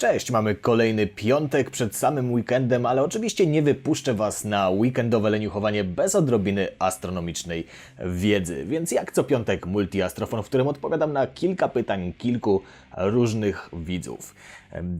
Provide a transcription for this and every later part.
Cześć, mamy kolejny piątek przed samym weekendem, ale oczywiście nie wypuszczę Was na weekendowe leniuchowanie bez odrobiny astronomicznej wiedzy. Więc jak co piątek multiastrofon, w którym odpowiadam na kilka pytań kilku różnych widzów.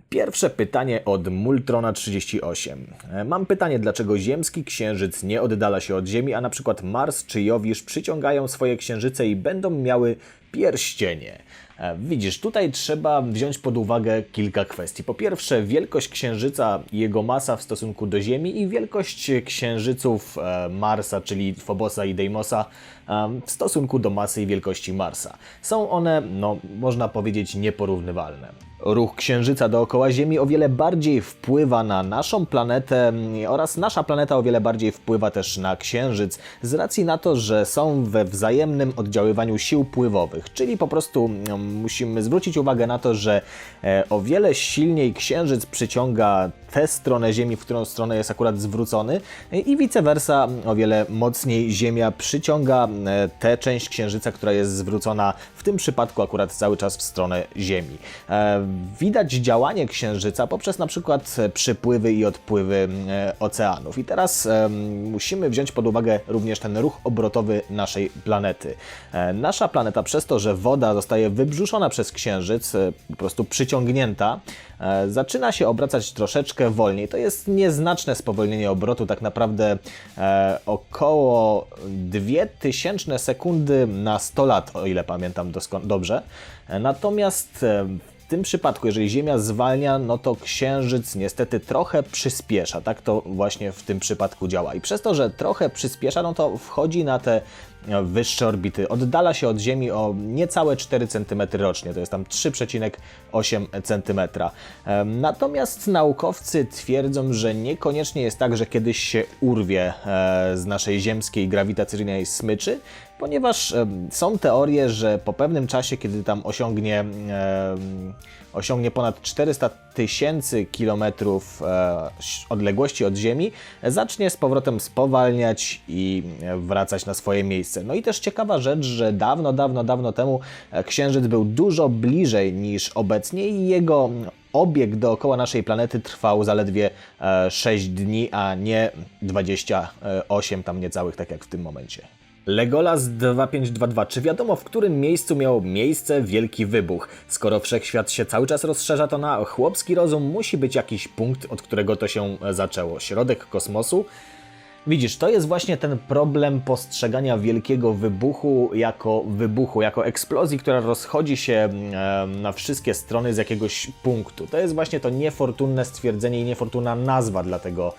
Pierwsze pytanie od Multrona38. Mam pytanie, dlaczego ziemski księżyc nie oddala się od Ziemi, a na przykład Mars czy Jowisz przyciągają swoje księżyce i będą miały pierścienie. E, Widzisz, tutaj trzeba wziąć pod uwagę kilka kwestii. Po pierwsze, wielkość Księżyca i jego masa w stosunku do Ziemi i wielkość księżyców e, Marsa, czyli Phobosa i Deimosa e, w stosunku do masy i wielkości Marsa. Są one, no, można powiedzieć, nieporównywalne. Ruch Księżyca dookoła Ziemi o wiele bardziej wpływa na naszą planetę oraz nasza planeta o wiele bardziej wpływa też na Księżyc z racji na to, że są we wzajemnym oddziaływaniu sił pływowych, czyli po prostu mm, musimy zwrócić uwagę na to, że e, o wiele silniej Księżyc przyciąga tę stronę Ziemi, w którą stronę jest akurat zwrócony i vice versa o wiele mocniej Ziemia przyciąga e, tę część Księżyca, która jest zwrócona w tym przypadku akurat cały czas w stronę Ziemi. E, Widać działanie Księżyca poprzez na przykład przypływy i odpływy oceanów. I teraz musimy wziąć pod uwagę również ten ruch obrotowy naszej planety. Nasza planeta przez to, że woda zostaje wybrzuszona przez Księżyc, e, po prostu przyciągnięta, e, zaczyna się obracać troszeczkę wolniej. To jest nieznaczne spowolnienie obrotu, tak naprawdę e, około 2000 sekundy na 100 lat, o ile pamiętam dobrze. Natomiast tym przypadku, jeżeli Ziemia zwalnia, no to Księżyc niestety trochę przyspiesza. Tak to właśnie w tym przypadku działa. I przez to, że trochę przyspiesza, no to wchodzi na te e, wyższe orbity. Oddala się od Ziemi o niecałe 4 cm rocznie, to jest tam 3,8 cm. Natomiast naukowcy twierdzą, że niekoniecznie jest tak, że kiedyś się urwie e, z naszej ziemskiej grawitacyjnej smyczy, ponieważ są teorie, że po pewnym czasie, kiedy tam osiągnie, osiągnie ponad 400 tysięcy kilometrów e, odległości od Ziemi, zacznie z powrotem spowalniać i e, wracać na swoje miejsce. No i też ciekawa rzecz, że dawno, dawno, dawno temu e, Księżyc był dużo bliżej niż obecnie i jego obieg dookoła naszej planety trwał zaledwie e, 6 dni, a nie 28 tam niecałych, tak jak w tym momencie. Legolas 2522. Czy wiadomo, w którym miejscu miał miejsce wielki wybuch? Skoro wszechświat się cały czas rozszerza, to na chłopski rozum musi być jakiś punkt, od którego to się e, zaczęło. Środek kosmosu? Widzisz, to jest właśnie ten problem postrzegania wielkiego wybuchu jako wybuchu, jako eksplozji, która rozchodzi się e, na wszystkie strony z jakiegoś punktu. To jest właśnie to niefortunne stwierdzenie i niefortunna nazwa dla tego,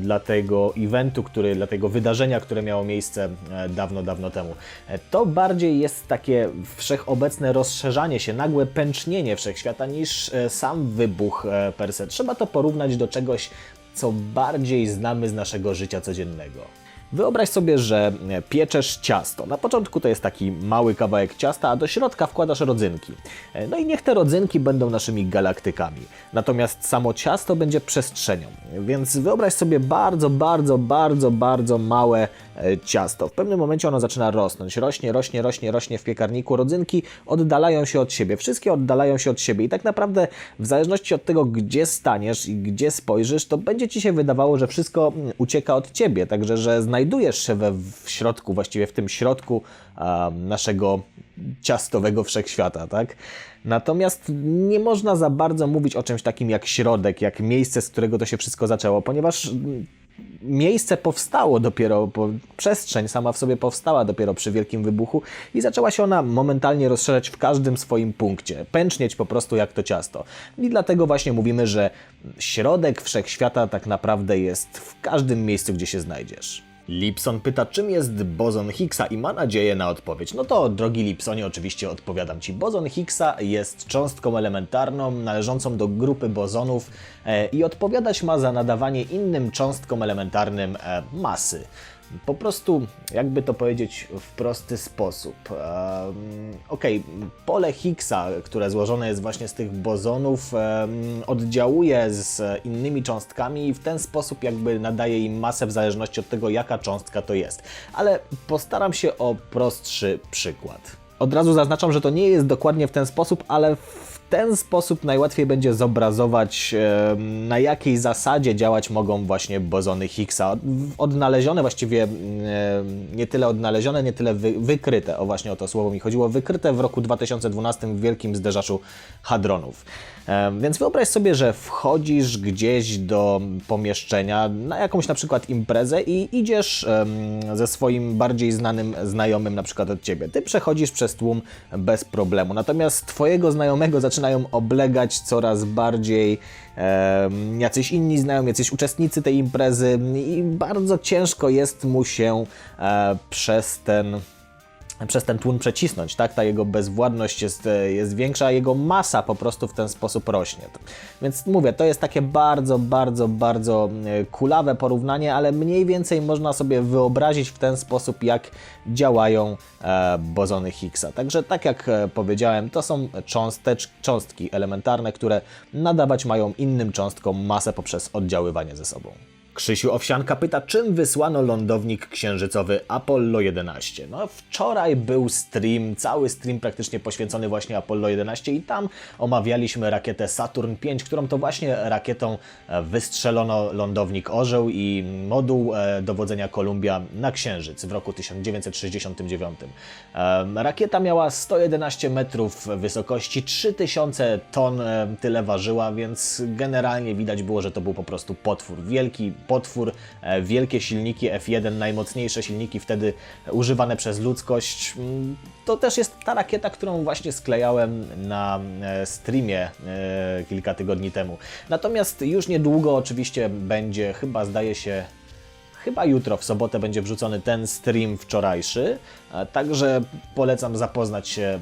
dla tego eventu, który, dla tego wydarzenia, które miało miejsce e, dawno, dawno temu. E, To bardziej jest takie wszechobecne rozszerzanie się, nagłe pęcznienie wszechświata niż e, sam wybuch per se. Trzeba to porównać do czegoś, co bardziej znamy z naszego życia codziennego. Wyobraź sobie, że pieczesz ciasto. Na początku to jest taki mały kawałek ciasta, a do środka wkładasz rodzynki. No i niech te rodzynki będą naszymi galaktykami. Natomiast samo ciasto będzie przestrzenią. Więc wyobraź sobie bardzo, bardzo, bardzo, bardzo małe e, ciasto. W pewnym momencie ono zaczyna rosnąć. Rośnie, rośnie, rośnie, rośnie w piekarniku. Rodzynki oddalają się od siebie. Wszystkie oddalają się od siebie. I tak naprawdę w zależności od tego, gdzie staniesz i gdzie spojrzysz, to będzie Ci się wydawało, że wszystko mm, ucieka od Ciebie. Także, że znajdujesz się we w środku, właściwie w tym środku naszego ciastowego wszechświata, tak? Natomiast nie można za bardzo mówić o czymś takim jak środek, jak miejsce, z którego to się wszystko zaczęło, ponieważ miejsce powstało dopiero, przestrzeń sama w sobie powstała dopiero przy wielkim wybuchu i zaczęła się ona momentalnie rozszerzać w każdym swoim punkcie, pęcznieć po prostu jak to ciasto. I dlatego właśnie mówimy, że środek wszechświata tak naprawdę jest w każdym miejscu, gdzie się znajdziesz. Lipson pyta, czym jest bozon Higgsa i ma nadzieję na odpowiedź. No to, drogi Lipsonie, oczywiście odpowiadam Ci. Bozon Higgsa jest cząstką elementarną należącą do grupy bozonów e, i odpowiadać ma za nadawanie innym cząstkom elementarnym e, masy. Po prostu, jakby to powiedzieć w prosty sposób. Um, Okej, pole Higgsa, które złożone jest właśnie z tych bozonów, oddziałuje z innymi cząstkami i w ten sposób jakby nadaje im masę w zależności od tego, jaka cząstka to jest. Ale postaram się o prostszy przykład. Od razu zaznaczam, że to nie jest dokładnie w ten sposób, ale w ten sposób najłatwiej będzie zobrazować, na jakiej zasadzie działać mogą właśnie bozony Higgsa. Odnalezione właściwie, nie tyle odnalezione, nie tyle wy, wykryte, o właśnie o to słowo mi chodziło, wykryte w roku 2012 w wielkim zderzaczu hadronów. Więc wyobraź sobie, że wchodzisz gdzieś do pomieszczenia na jakąś na przykład imprezę i idziesz ze swoim bardziej znanym znajomym na przykład od Ciebie. Ty przechodzisz przez tłum bez problemu, natomiast Twojego znajomego zaczynają oblegać coraz bardziej em, jacyś inni znajomi, jacyś uczestnicy tej imprezy i bardzo ciężko jest mu się e, przez ten przez ten tłum przecisnąć, tak? Ta jego bezwładność jest, e, jest większa, a jego masa po prostu w ten sposób rośnie. Więc mówię, to jest takie bardzo, bardzo, bardzo e, kulawe porównanie, ale mniej więcej można sobie wyobrazić w ten sposób, jak działają e, bozony Higgsa. Także tak jak e, powiedziałem, to są cząstecz, cząstki elementarne, które nadawać mają innym cząstkom masę poprzez oddziaływanie ze sobą. Krzysiu Owsianka pyta, czym wysłano lądownik księżycowy Apollo 11. No wczoraj był stream, cały stream praktycznie poświęcony właśnie Apollo 11 i tam omawialiśmy rakietę Saturn V, którą to właśnie rakietą e, wystrzelono lądownik Orzeł i moduł e, dowodzenia Columbia na Księżyc w roku 1969. E, Rakieta miała 111 metrów wysokości, 3000 ton tyle ważyła, więc generalnie widać było, że to był po prostu potwór. Wielki potwór, e, wielkie silniki F1, najmocniejsze silniki wtedy używane przez ludzkość. Mm, To też jest ta rakieta, którą właśnie sklejałem na e, streamie e, kilka tygodni temu. Natomiast już niedługo oczywiście będzie, chyba zdaje się, Chyba jutro, w sobotę, będzie wrzucony ten stream wczorajszy, także polecam zapoznać się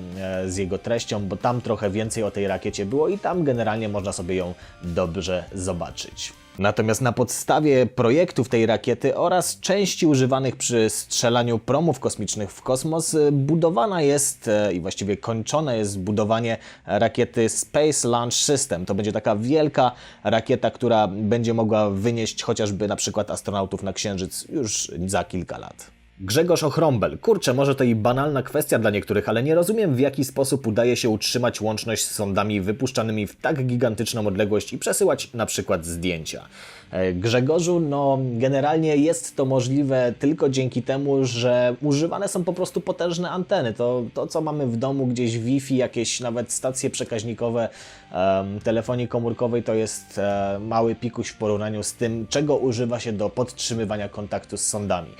z jego treścią, bo tam trochę więcej o tej rakiecie było i tam generalnie można sobie ją dobrze zobaczyć. Natomiast na podstawie projektów tej rakiety oraz części używanych przy strzelaniu promów kosmicznych w kosmos e, budowana jest e, i właściwie kończone jest budowanie rakiety Space Launch System. To będzie taka wielka rakieta, która będzie mogła wynieść chociażby na przykład astronautów na Księżyc już za kilka lat. Grzegorz Ochrąbel. Kurczę, może to i banalna kwestia dla niektórych, ale nie rozumiem w jaki sposób udaje się utrzymać łączność z sondami wypuszczanymi w tak gigantyczną odległość i przesyłać na przykład zdjęcia. E, Grzegorzu, no generalnie jest to możliwe tylko dzięki temu, że używane są po prostu potężne anteny. To, to co mamy w domu, gdzieś Wi-Fi, jakieś nawet stacje przekaźnikowe em, telefonii komórkowej, to jest e, mały pikuś w porównaniu z tym, czego używa się do podtrzymywania kontaktu z sondami.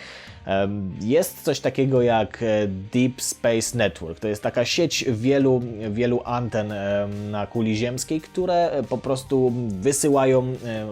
Em, Jest coś takiego jak e, Deep Space Network. To jest taka sieć wielu, wielu anten na kuli ziemskiej, które e, po prostu wysyłają e,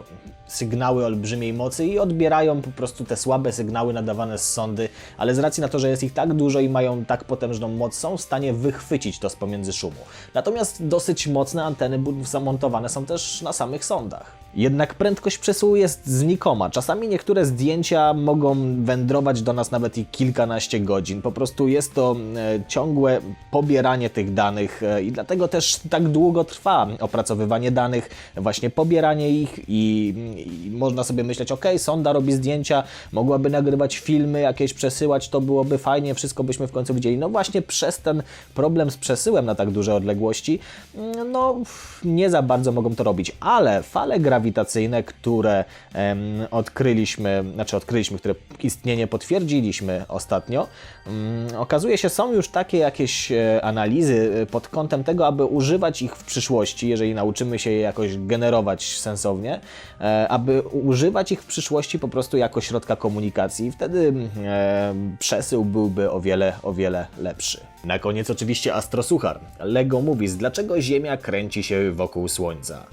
sygnały olbrzymiej mocy i odbierają po prostu te słabe sygnały nadawane z sondy, ale z racji na to, że jest ich tak dużo i mają tak potężną moc, są w stanie wychwycić to z pomiędzy szumu. Natomiast dosyć mocne anteny zamontowane są też na samych sondach. Jednak prędkość przesyłu jest znikoma. Czasami niektóre zdjęcia mogą wędrować do nas nawet i kilkanaście godzin. Po prostu jest to e, ciągłe pobieranie tych danych e, i dlatego też tak długo trwa opracowywanie danych, właśnie pobieranie ich i, i można sobie myśleć, ok, sonda robi zdjęcia, mogłaby nagrywać filmy, jakieś przesyłać, to byłoby fajnie, wszystko byśmy w końcu widzieli. No właśnie przez ten problem z przesyłem na tak duże odległości, mm, no nie za bardzo mogą to robić, ale fale grawitacyjne, które em, odkryliśmy, znaczy odkryliśmy, które istnienie potwierdziliśmy ostatnio, mm, okazuje się są już takie jakieś e, analizy e, pod kątem tego, aby używać ich w przyszłości, jeżeli nauczymy się je jakoś generować sensownie, e, aby używać ich w przyszłości po prostu jako środka komunikacji. Wtedy e, przesył byłby o wiele, o wiele lepszy. Na koniec oczywiście Astrosuchar. Lego Movies. Dlaczego Ziemia kręci się wokół Słońca?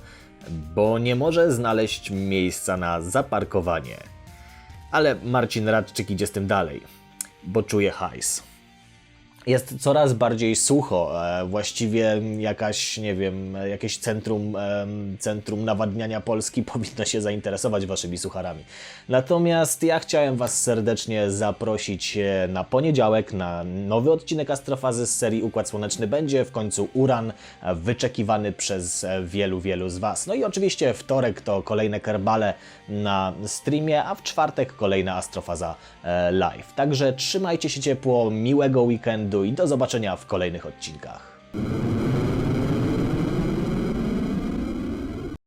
Bo nie może znaleźć miejsca na zaparkowanie. Ale Marcin Radczyk idzie z tym dalej, bo czuje hajs. Jest coraz bardziej sucho, e, właściwie jakaś, nie wiem, jakieś centrum, centrum nawadniania Polski powinno się zainteresować waszymi sucharami. Natomiast ja chciałem was serdecznie zaprosić e, na poniedziałek na nowy odcinek Astrofazy z serii Układ Słoneczny. Będzie w końcu Uran, e, wyczekiwany przez wielu, wielu z was. No i oczywiście wtorek to kolejne kerbale na streamie, a w czwartek kolejna Astrofaza live. Także trzymajcie się ciepło, miłego i do zobaczenia w kolejnych odcinkach.